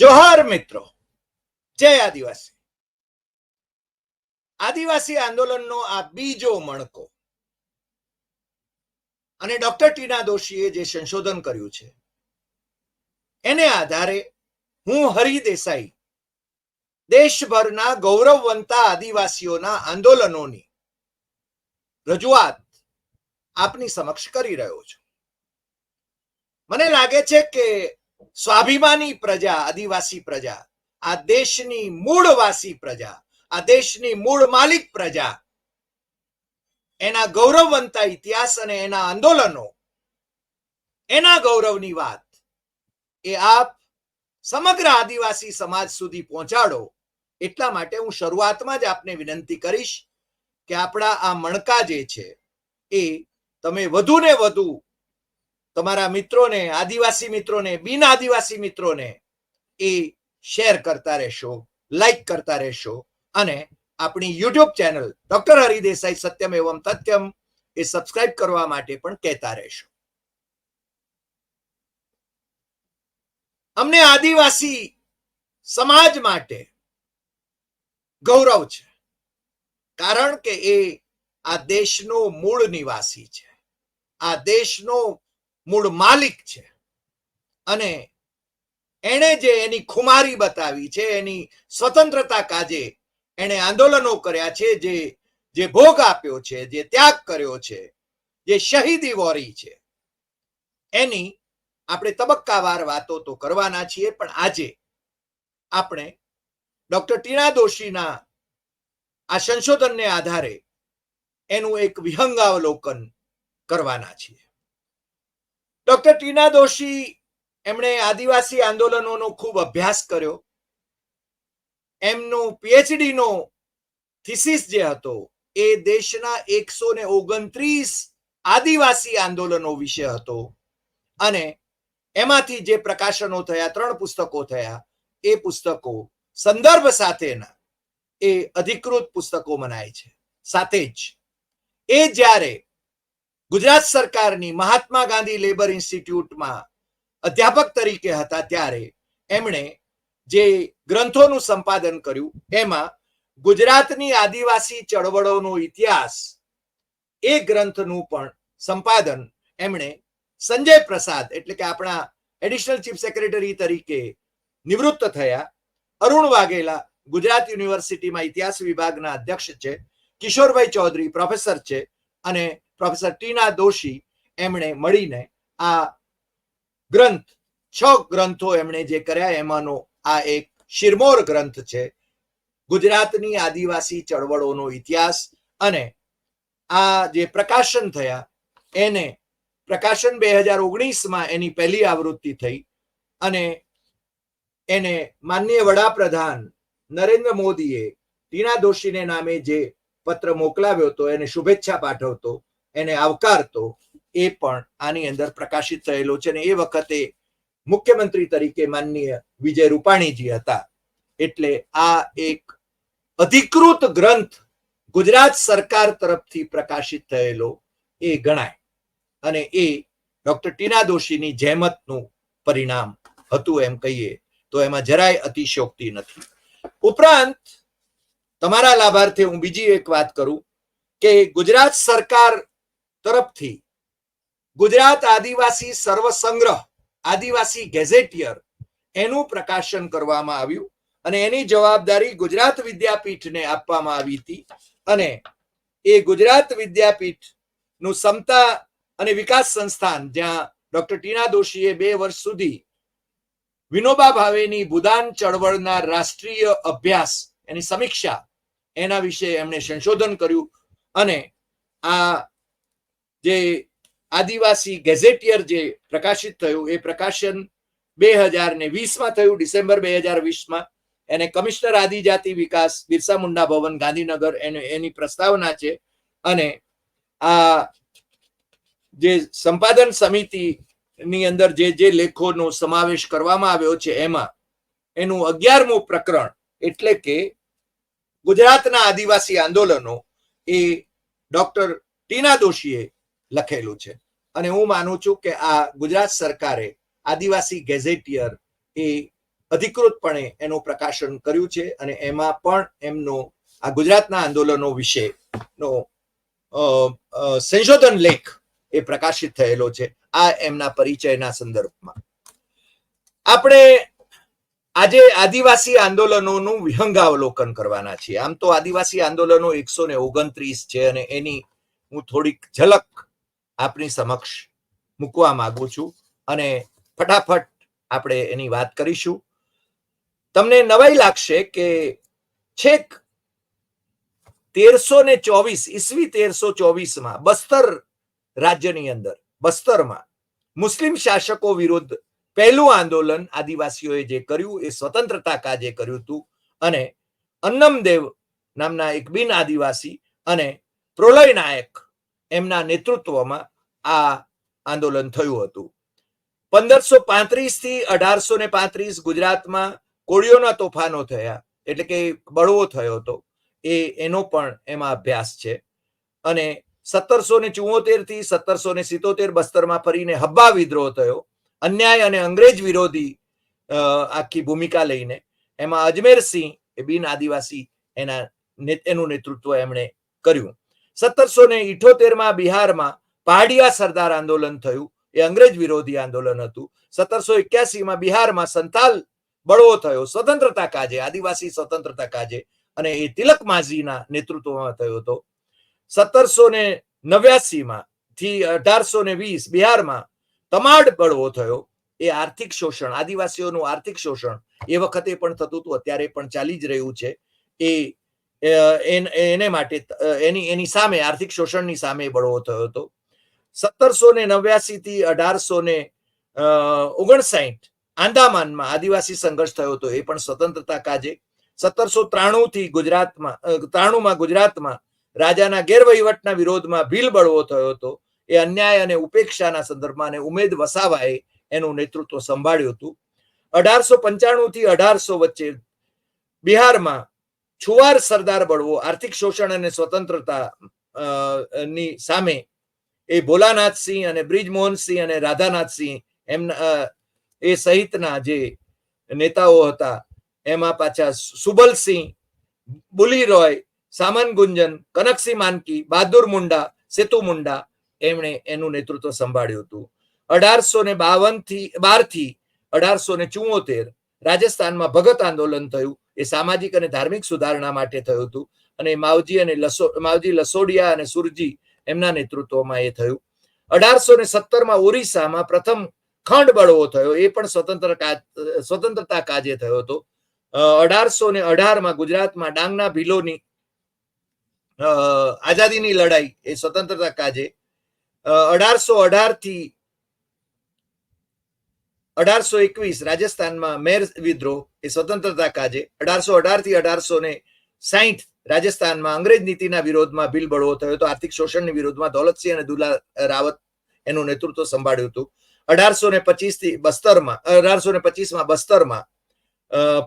જોહર મિત્રો, જય આદિવાસી. આદિવાસી આંદોલનનો આ બીજો મણકો. અને ડોક્ટર ટીના દોશીએ જે સંશોધન કર્યું છે, એને આધારે હું હરિ દેસાઈ દેશભરના ગૌરવવંતા આદિવાસીઓના આંદોલનોની રજૂઆત આપની સમક્ષ કરી રહ્યો છું. મને લાગે છે કે સ્વાભિમાની પ્રજા, આદિવાસી પ્રજા, આ દેશની મૂળવાસી પ્રજા, આ દેશની મૂળ માલિક પ્રજા. એના ગૌરવવંતા ઇતિહાસ અને એના આંદોલનો, એના ગૌરવની વાત, એ આપ સમગ્ર આદિવાસી સમાજ સુધી પહોંચાડો. એટલા માટે હું શરૂઆતમાં જ આપને વિનંતી કરીશ કે આપણા આ મણકા જે છે, એ તમે વધુ ને વધુ તમારા મિત્રોને, આદિવાસી મિત્રોને, બિન આદિવાસી મિત્રોને એ શેર કરતા રહેશો, લાઈક કરતા રહેશો અને આપણી યુટ્યુબ ચેનલ ડોક્ટર હરિદેસાઈ સત્યમ એવમ તથ્યમ એ સબસ્ક્રાઇબ કરવા માટે પણ કહેતા રહેશો. અમને આદિવાસી સમાજ માટે ગૌરવ છે, કારણ કે એ આ દેશનો મૂળ નિવાસી છે. આ દેશનો મૂળ માલિક છે. અને એણે જે એની ખુમારી બતાવી છે, એની સ્વતંત્રતા કાજે એણે આંદોલનો કર્યા છે, જે જે ભોગ આપ્યો છે, જે ત્યાગ કર્યો છે, જે શહીદી વોરી છે. એની આપણે તબક્કાવાર વાતો તો કરવાના છીએ, પણ આજે આપણે ડોક્ટર ટીના દોશીના આ સંશોધનને આધારે એનું એક વિહંગાવલોકન કરવાના છીએ. ડોક્ટર ટીના દોશી એમણે આદિવાસી આંદોલનોનો ખૂબ અભ્યાસ કર્યો. એમનું પીએચડી નો થીસીસ જે હતો એ દેશના એકસો ને ઓગણત્રીસ આદિવાસી આંદોલનો વિશે હતો. અને એમાંથી જે પ્રકાશનો થયા, ત્રણ પુસ્તકો થયા, એ પુસ્તકો સંદર્ભ સાથેના એ અધિકૃત પુસ્તકો મનાય છે. સાથે જ એ જ્યારે ગુજરાત સરકારની મહાત્મા ગાંધી લેબર ઇન્સ્ટિટ્યૂટમાં અધ્યાપક તરીકે હતા ત્યારે એમણે જે ગ્રંથોનું સંપાદન કર્યું, એમાં ગુજરાતની આદિવાસી ચળવળોનો ઇતિહાસ, એ ગ્રંથનું પણ સંપાદન એમણે સંજય પ્રસાદ, એટલે કે આપણા એડિશનલ ચીફ સેક્રેટરી તરીકે નિવૃત્ત થયા. અરુણ વાઘેલા ગુજરાત યુનિવર્સિટીમાં ઇતિહાસ વિભાગના અધ્યક્ષ છે, કિશોરભાઈ ચૌધરી પ્રોફેસર છે અને પ્રોફેસર ટીના દોશી એમણે મળીને આ ગ્રંથ, છ ગ્રંથો એમણે જે કર્યા, એમાંનો આ એક શિરમોર ગ્રંથ છે. ગુજરાતની આદિવાસી ચળવળોનો ઇતિહાસ અને આ જે પ્રકાશન થયા, એને પ્રકાશન બે હજાર ઓગણીસમાં એની પહેલી આવૃત્તિ થઈ અને એને માનનીય વડાપ્રધાન નરેન્દ્ર મોદીએ ટીના દોશીને નામે જે પત્ર મોકલાવ્યો હતો, એને શુભેચ્છા પાઠવતો એને આવકારતો એ પણ આની અંદર પ્રકાશિત થયેલો છે અને એ વખતે મુખ્યમંત્રી તરીકે માનનીય વિજય રૂપાણીજી હતા. એટલે આ એક અધિકૃત ગ્રંથ ગુજરાત સરકાર તરફથી પ્રકાશિત થયેલો એ ગણાય. અને એ ડોક્ટર ટીના દોશીની જહેમતનું પરિણામ હતું એમ કહીએ તો એમાં જરાય અતિશયોક્તિ નથી. ઉપરાંત તમારા લાભાર્થે હું બીજી એક વાત કરું કે ગુજરાત સરકાર તરફથી ગુજરાત આદિવાસી સર્વસંગ્રહ, આદિવાસી ગેઝેટિયર એનું પ્રકાશન કરવામાં આવ્યું અને એની જવાબદારી ગુજરાત વિદ્યાપીઠને આપવામાં આવી હતી અને એ ગુજરાત વિદ્યાપીઠનું સમતા અને વિકાસ સંસ્થાન જ્યાં ડોક્ટર ટીના દોશીએ બે વર્ષ સુધી વિનોબા ભાવેની ભૂદાન ચળવળના રાષ્ટ્રીય અભ્યાસ એની સમીક્ષા એના વિશે એમણે સંશોધન કર્યું અને આ જે આદિવાસી ગેઝેટિયર જે પ્રકાશિત થયું, એ પ્રકાશન બે હજાર ને વીસમાં થયું, ડિસેમ્બર બે હજાર વીસમાં એને કમિશનર આદિજાતિ વિકાસ, બિરસા મુંડા ભવન, ગાંધીનગર, એને, એની પ્રસ્તાવના છે. અને આ જે સંપાદન સમિતિ ની અંદર જે જે લેખોનો સમાવેશ કરવામાં આવ્યો છે એમાં, એનું અગિયારમું પ્રકરણ એટલે કે ગુજરાતના આદિવાસી આંદોલનો, એ ડોક્ટર ટીના દોશીએ લખેલું છે. અને હું માનું છું કે આ ગુજરાત સરકારે આદિવાસી ગેઝેટિયર એ અધિકૃતપણે એનું પ્રકાશન કર્યું છે અને એમાં પણ એમનો આ ગુજરાતના આંદોલનો વિશેનો સંશોધન લેખ એ પ્રકાશિત થયેલો છે આ એમના પરિચયના સંદર્ભમાં. આપણે આજે આદિવાસી આંદોલનોનું વિહંગાવલોકન કરવાના છીએ. આમ તો આદિવાસી આંદોલનો એકસો ને ઓગણત્રીસ છે અને એની હું થોડીક ઝલક આપની સમક્ષ મૂકવા માંગુ છું અને ફટાફટ આપણે એની વાત કરીશું. તમને નવાઈ લાગશે કે છેક તેરસો ને ચોવીસ ઈસવી તેરસો ચોવીસમાં બસ્તર રાજ્યની અંદર, બસ્તરમાં મુસ્લિમ શાસકો વિરુદ્ધ પહેલું આંદોલન આદિવાસીઓએ જે કર્યું એ સ્વતંત્રતા કાજે કર્યું હતું અને અન્નમદેવ નામના એક બિન આદિવાસી અને પ્રલય નાયક એમના નેતૃત્વમાં આ આંદોલન થયું હતું. પંદરસો પાંત્રીસથી અઢારસો ને પાંત્રીસ ગુજરાતમાં કોળીઓના તોફાનો થયા, એટલે કે બળવો થયો હતો. એ, એનો પણ એમાં અભ્યાસ છે. અને સત્તરસો ને ચુમ્મોતેરથી સત્તરસો ને સિત્તોતેર બસ્તરમાં ફરીને હબ્બા વિદ્રોહ થયો. અન્યાય અને અંગ્રેજ વિરોધી આખી ભૂમિકા લઈને. એમાં અજમેરસિંહ એ બિન આદિવાસી એના એનું નેતૃત્વ એમણે કર્યું. સત્તરસો ને ઇઠોતેરમાં બિહારમાં પહાડિયા સરદાર આંદોલન થયું. એ અંગ્રેજ વિરોધી આંદોલન હતું. સત્તરસો એક્યાસીમાં બિહારમાં સંતાલ બળવો થયો. સ્વતંત્રતા કાજે, આદિવાસી સ્વતંત્રતા કાજે. અને એ તિલક માઝીના નેતૃત્વમાં થયો હતો. સત્તરસો ને નવ્યાસીમાં થી અઢારસો ને વીસ બિહારમાં તમાડ બળવો થયો. એ આર્થિક શોષણ, આદિવાસીઓનું આર્થિક શોષણ એ વખતે પણ થતું હતું. અત્યારે પણ ચાલી જ રહ્યું છે. એ, એને માટે, એની એની સામે, આર્થિક શોષણની સામે બળવો થયો હતો. સત્તરસો ને નવ્યાસી થી અઢારસો ને ઓગણસાઠ આંદામાનમાં આદિવાસી સંઘર્ષ થયો હતો, એ પણ સ્વતંત્રતા કાજે. સત્તરસો ત્રાણું થી ગુજરાતમાં ત્રાણુંમાં ગુજરાતમાં રાજાના ગેરવહીવટના વિરોધમાં ભીલ બળવો થયો હતો. એ અન્યાય અને ઉપેક્ષાના સંદર્ભમાં અને ઉમેદ વસાવાએ એનું નેતૃત્વ સંભાળ્યું હતું. અઢારસો પંચાણું થી અઢારસો વચ્ચે બિહારમાં છુવાર સરદાર બળવો આર્થિક શોષણ અને સ્વતંત્રતા ની સામે એ ભોલાનાથસિંહ અને બ્રિજમોહનસિંહ અને રાધાનાથસિંહ એમના એ સહિતના જે નેતાઓ હતા, એમાં પાછા સુબલસિંહ બુલી રોય સામન ગુંજન, કનકસિંહ માનકી, બહાદુર મુંડા, સેતુ મુંડા એમણે એનું નેતૃત્વ સંભાળ્યું હતું. અઢારસો ને બાવનથી બારથી અઢારસો ને ચુમ્મોતેર રાજસ્થાનમાં ભગત આંદોલન થયું. એ સામાજિક અને ધાર્મિક સુધારણા માટે થયું હતું. અને માવજી અને લસો, માવજી લસોડિયા અને સુરજી એમના નેતૃત્વમાં એ થયું. અઢારસો ને સત્તરમાં ઓરિસ્સામાં પ્રથમ ખંડ બળવો થયો. એ પણ સ્વતંત્ર સ્વતંત્રતા કાજે થયો હતો. અઢારસો ને અઢારમાં ગુજરાતમાં ડાંગના ભીલોની આઝાદીની લડાઈ એ સ્વતંત્રતા કાજે. અઢારસો અઢારથી અઢારસો એકવીસ રાજસ્થાનમાં મેર વિદ્રોહ એ સ્વતંત્રતા કાજે. અઢારસો અઢારથી અઢારસો ને સાહીઠ રાજસ્થાનમાં અંગ્રેજ નીતિના વિરોધમાં બિલ બળવો થયો હતો. આર્થિક શોષણની વિરોધમાં દોલતસિંહ અને દુલા રાવત એનું નેતૃત્વ સંભાળ્યું હતું. અઢારસો ને પચીસથી બસ્તરમાં, અઢારસો ને પચીસમાં બસ્તરમાં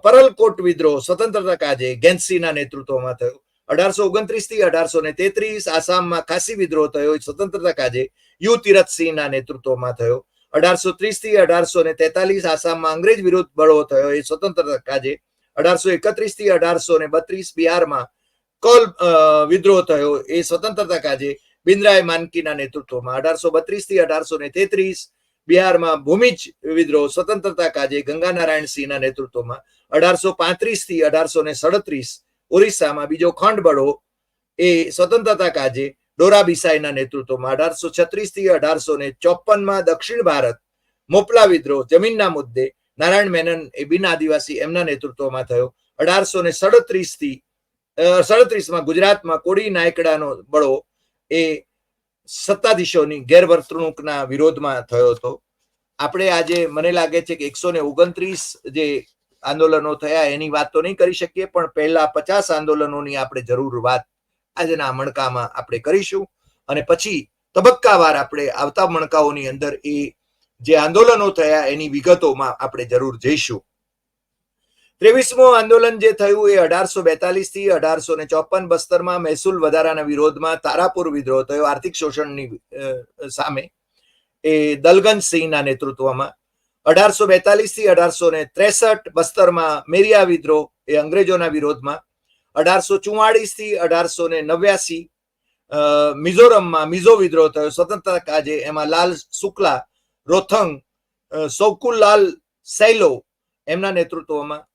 પરલકોટ વિદ્રોહ સ્વતંત્રતા કાજે ગેન્સીના નેતૃત્વમાં થયો. અઢારસો ઓગણત્રીસથી અઢારસો ને તેત્રીસ આસામમાં ખાસી વિદ્રોહ થયો સ્વતંત્રતા કાજે યુ તિરથસિંહના નેતૃત્વમાં થયો. અઢારસો ત્રીસથી અઢારસો ને તેતાલીસ આસામમાં અંગ્રેજ વિરુદ્ધ બળવો થયો એ સ્વતંત્રતા કાજે. અઢારસો એકત્રીસથી અઢારસો ને બત્રીસ બિહારમાં કોલ વિદ્રોહ થયો. એ સ્વતંત્રતા કાજે બિન્દ્રાય માનકીના નેતૃત્વમાં અઢારસો બત્રીસથી અઢારસો ને તેત્રીસ બિહારમાં ભૂમિજ વિદ્રોહ સ્વતંત્રતા કાજે ગંગાનારાયણ સિંહના નેતૃત્વમાં અઢારસો પાંત્રીસથી અઢારસો ને સડત્રીસ ઓરિસ્સામાં બીજો ખંડબળો એ સ્વતંત્રતા કાજે ડોરા બિસાઈના નેતૃત્વમાં અઢારસો છત્રીસથી અઢારસો ને ચોપનમાં દક્ષિણ ભારત મોપલા વિદ્રોહ જમીનના મુદ્દે નારાયણ મેનન એ બિન આદિવાસી એમના નેતૃત્વમાં થયો. અઢારસો ને સડત્રીસથી સડત્રીસમાં ગુજરાતમાં કોડી નાયકડાનો બળો એ સત્તાધીશોની ગેરવર્તણૂકના વિરોધમાં થયો હતો. આપણે આજે મને લાગે છે કે એકસો ને ઓગણત્રીસ જે આંદોલનો થયા એની વાત તો નહીં કરી શકીએ, પણ પહેલા પચાસ આંદોલનોની આપણે જરૂર વાત આજના મણકામાં આપણે કરીશું. અને પછી તબક્કાવાર આપણે આવતા મણકાઓની અંદર એ જે આંદોલનો થયા એની વિગતોમાં આપણે જરૂર જઈશું. ત્રેવીસમો આંદોલન જે થયું એ અઢારસો બેતાલીસથી અઢારસો ને ચોપન બસ્તરમાં મહેસૂલ વધારાના વિરોધમાં તારાપુર વિદ્રોહ થયો આર્થિક શોષણની સામે. એ દલગંજ સિંહના નેતૃત્વમાં અઢારસો બેતાલીસથી અઢારસો ને ત્રેસઠ બસ્તરમાં મેરિયા વિદ્રોહ એ અંગ્રેજોના વિરોધમાં, અઢારસો ચુમ્માળીસથી અઢારસો ને નવ્યાસી મિઝોરમમાં મિઝો વિદ્રોહ થયો. સ્વતંત્રતા કાજે એમાં લાલ શુક્લા, રોથંગ સૌકુલાલ સૈલો એમના નેતૃત્વમાં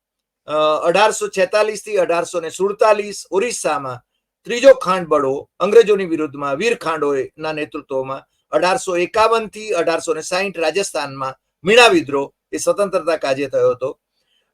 અઢારસો છેતાલીસથી અઢારસો ને સુડતાલીસ ઓરિસ્સામાં ત્રીજો ખાંડ બળો અંગ્રેજોની વિરુદ્ધમાં વીર ખાંડોના નેતૃત્વમાં અઢારસો એકાવનથી અઢારસો ને સાહીઠ રાજસ્થાનમાં મીણા વિદ્રોહ એ સ્વતંત્રતા કાજે થયો હતો.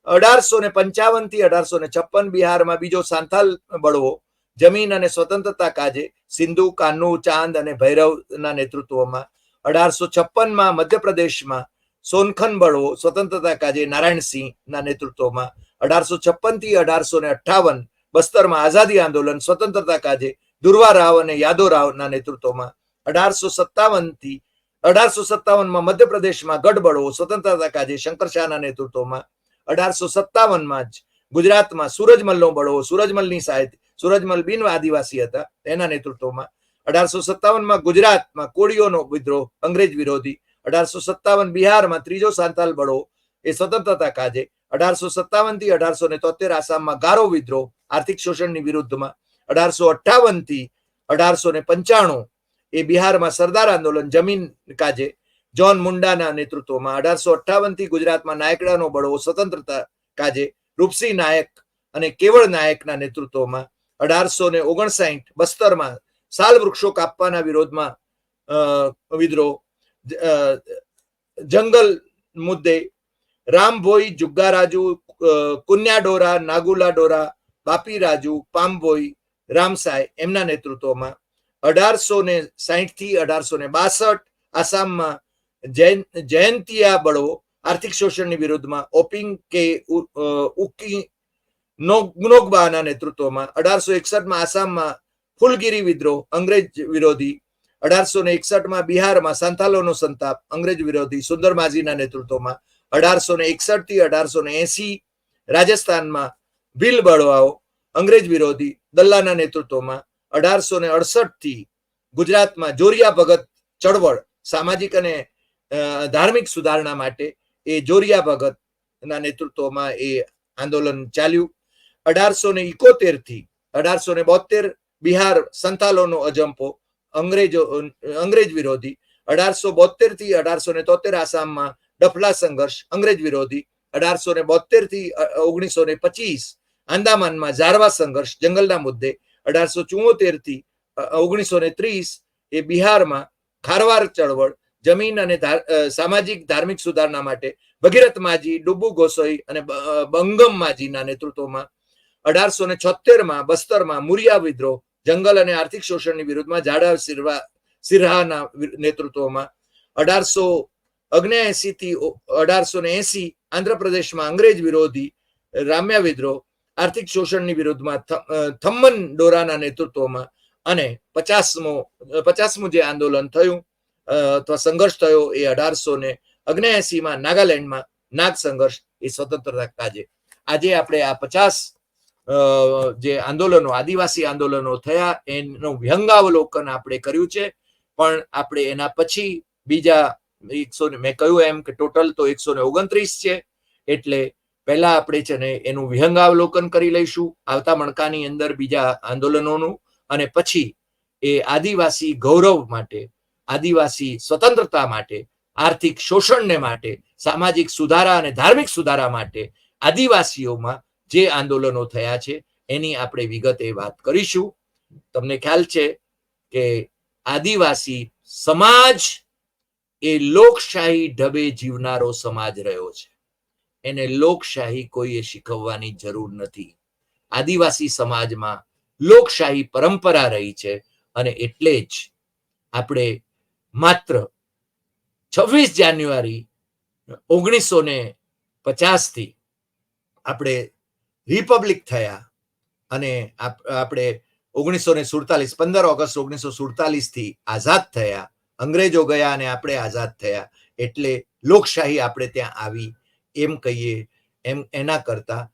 અઢારસો ને પંચાવનથી અઢારસો ને છપ્પન બિહારમાં બીજો સાંથાલ બળવો જમીન અને સ્વતંત્રતા કાજે સિંધુ, કાનુ, ચાંદ અને ભૈરવના નેતૃત્વમાં અઢારસો છપ્પનમાં મધ્યપ્રદેશમાં સોનખન બળવો સ્વતંત્રતા કાજે નારાયણસિંહના નેતૃત્વમાં અઢારસો છપ્પનથી અઢારસો ને અઠ્ઠાવન બસ્તરમાં આઝાદી આંદોલન, સ્વતંત્રતા કાજે દુર્વા રાવ અને યાદવ રાવના નેતૃત્વમાં. અઢારસો સત્તાવનથી અઢારસો સત્તાવનમાં મધ્યપ્રદેશમાં ગઢબડો સ્વતંત્રતા કાજે શંકર શાહના નેતૃત્વમાં. અઢારસો સત્તાવનમાં જ ગુજરાતમાં સૂરજમલનો બળવો સૂરજમલની સાહિત્ય સૂરજમલ બિન આદિવાસી હતા, એના નેતૃત્વમાં. અઢારસો સત્તાવનમાં ગુજરાતમાં કોળીઓનો વિદ્રોહ, અંગ્રેજ વિરોધી. અઢારસો સત્તાવન બિહારમાં ત્રીજો સાંતાલ બળવો એ સ્વતંત્રતા કાજે અઢારસો સત્તાવનથી અઢારસો ને તોતેર આસામમાં ગારો વિદ્રોહ આર્થિક શોષણની વિરુદ્ધમાં. અઢારસો અઠાવનથી અઢારસો ને પંચાણું એ બિહારમાં સરદાર આંદોલન જમીન કાજે જોન મુંડાના નેતૃત્વમાં. અઢારસો અઠાવનથી ગુજરાતમાં નાયકડાનો બળવો સ્વતંત્રતા કાજે રૂપસિંહ નાયક અને કેવળ નાયકના નેતૃત્વમાં. અઢારસો ને ઓગણસાઠ બસ્તરમાં સાલ વૃક્ષો કાપવાના વિરોધમાં વિદ્રોહ જંગલ મુદ્દે રામભોઈ જુગ્ગારાજુ કુન્યાડોરા નાગુલાડોરા બાપી રાજુ પામભોઈ રામસાય એમના નેતૃત્વમાં અઢારસો ને સાહીઠથી અઢારસો ને બાસઠ આસામમાં જૈન, જયંતિયા બળવો આર્થિક શોષણની વિરુદ્ધમાં ઓપિંગ કે ઉકી નોગબાના નેતૃત્વમાં અઢારસો એકસઠમાં આસામમાં ફૂલગીરી વિદ્રોહ અંગ્રેજ વિરોધી, અઢારસો ને એકસઠમાં બિહારમાં સંથાલોનો સંતાપ અંગ્રેજ વિરોધી, સુંદર માજીના નેતૃત્વમાં અઢારસો ને એકસઠથી અઢારસો ને એસી રાજસ્થાનમાં ભીલ બળવાઓ, અંગ્રેજ વિરોધી દલ્લાના નેતૃત્વમાં અઢારસો ને અડસઠથી ગુજરાતમાં જોરિયા ભગત ચળવળ, સામાજિક અને ધાર્મિક સુધારણા માટે એ જોરિયા ભગત ના નેતૃત્વમાં એ આંદોલન ચાલ્યું. અઢારસો ને ઇકોતેરથી અઢારસો ને બોતેર બિહાર સંથાલોનો અજંપો, અંગ્રેજો, અંગ્રેજ વિરોધી. અઢારસો બોતેરથી અઢારસો ને તોતેર આસામમાં ડફલા સંઘર્ષ, અંગ્રેજ વિરોધી, અઢારસો ને બોતેરથી ઓગણીસો ને પચીસ, આંદામાનમાં ઝારવા સંઘર્ષ, જંગલના મુદ્દે, અઢારસો ચુમ્મોતેરથી ઓગણીસો ને ત્રીસ, એ બિહારમાં ખારવાર ચળવળ, જમીન અને સામાજિક ધાર્મિક સુધારણા માટે ભગીરથ માજી ડુબુ ગોસોઈ અને બંગમ માજીના નેતૃત્વમાં, અઢારસો ને છોતેરમાં બસ્તરમાં મુરિયા વિદ્રોહ, જંગલ અને આર્થિક શોષણની વિરુદ્ધમાં જાડા સિરવા, સિરહાના નેતૃત્વમાં, અઢારસો અગ્નેએસી થી અઢારસો ને એસી આંધ્રપ્રદેશમાં અંગ્રેજ વિરોધી રામ્યા વિદ્રોહ, આર્થિક શોષણની વિરુદ્ધમાં થમ્મન ડોરાના નેતૃત્વમાં અને પચાસમો પચાસમું જે આંદોલન થયું અથવા સંઘર્ષ થયો એ અઢારસો ને અગ્નેએસીમાં નાગાલેન્ડમાં નાગ સંઘર્ષ એ સ્વતંત્રતા કાજે આજે આપણે આ પચાસ જે આંદોલનો, આદિવાસી આંદોલનો થયા એનું વ્યંગાવલોકન આપણે કર્યું છે, પણ આપણે એના પછી બીજા એકસો ને મેં કહ્યું એમ કે ટોટલ તો એકસો ને ઓગણત્રીસ છે, એટલે પહેલા આપણે છે ને એનું વિહંગાવલોકન કરી લઈશું, આવતા મણકાની અંદર બીજા આંદોલનોનું, અને પછી એ આદિવાસી ગૌરવ માટે, આદિવાસી સ્વતંત્રતા માટે, આર્થિક શોષણને માટે, સામાજિક સુધારા અને ધાર્મિક સુધારા માટે આદિવાસીઓમાં જે આંદોલનો થયા છે, એની આપણે વિગતે વાત કરીશું. તમને ખ્યાલ છે કે આદિવાસી સમાજ એ લોકશાહી ઢબે જીવનારો સમાજ રહ્યો છે. એને લોકશાહી કોઈએ શીખવવાની જરૂર નથી. આદિવાસી સમાજમાં લોકશાહી પરંપરા રહી છે અને એટલે જ આપણે માત્ર છવ્વીસ જાન્યુઆરી ઓગણીસો ને પચાસથી આપણે રિપબ્લિક થયા અને આપણે ઓગણીસો ને સુડતાલીસ, પંદર ઓગસ્ટ ઓગણીસો સુડતાલીસથી આઝાદ થયા. અંગ્રેજો ગયા અને આપણે આઝાદ થયા. એટલે લોકશાહી આપણે ત્યાં આવી. એમ કહીએ, એમ એના કરતા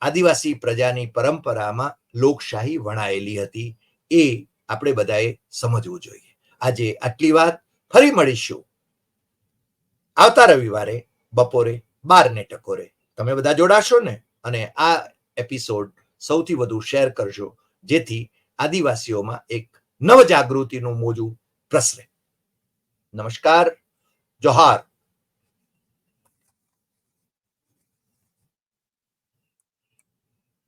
આદિવાસી પ્રજાની પરંપરામાં લોકશાહી વણાયેલી હતી. એ આપણે બધાએ સમજવું જોઈએ. આજે આટલી વાત. ફરી મળીશું. આવતા રવિવારે, બપોરે, બારને ટકોરે. તમે બધા જોડાશો ને? અને આ એપિસોડ સૌથી વધુ શેર કરજો. જેથી આદિવાસીઓમાં એક નવજાગૃતિનું મોજું પ્રસરે. નમસ્કાર જોહાર.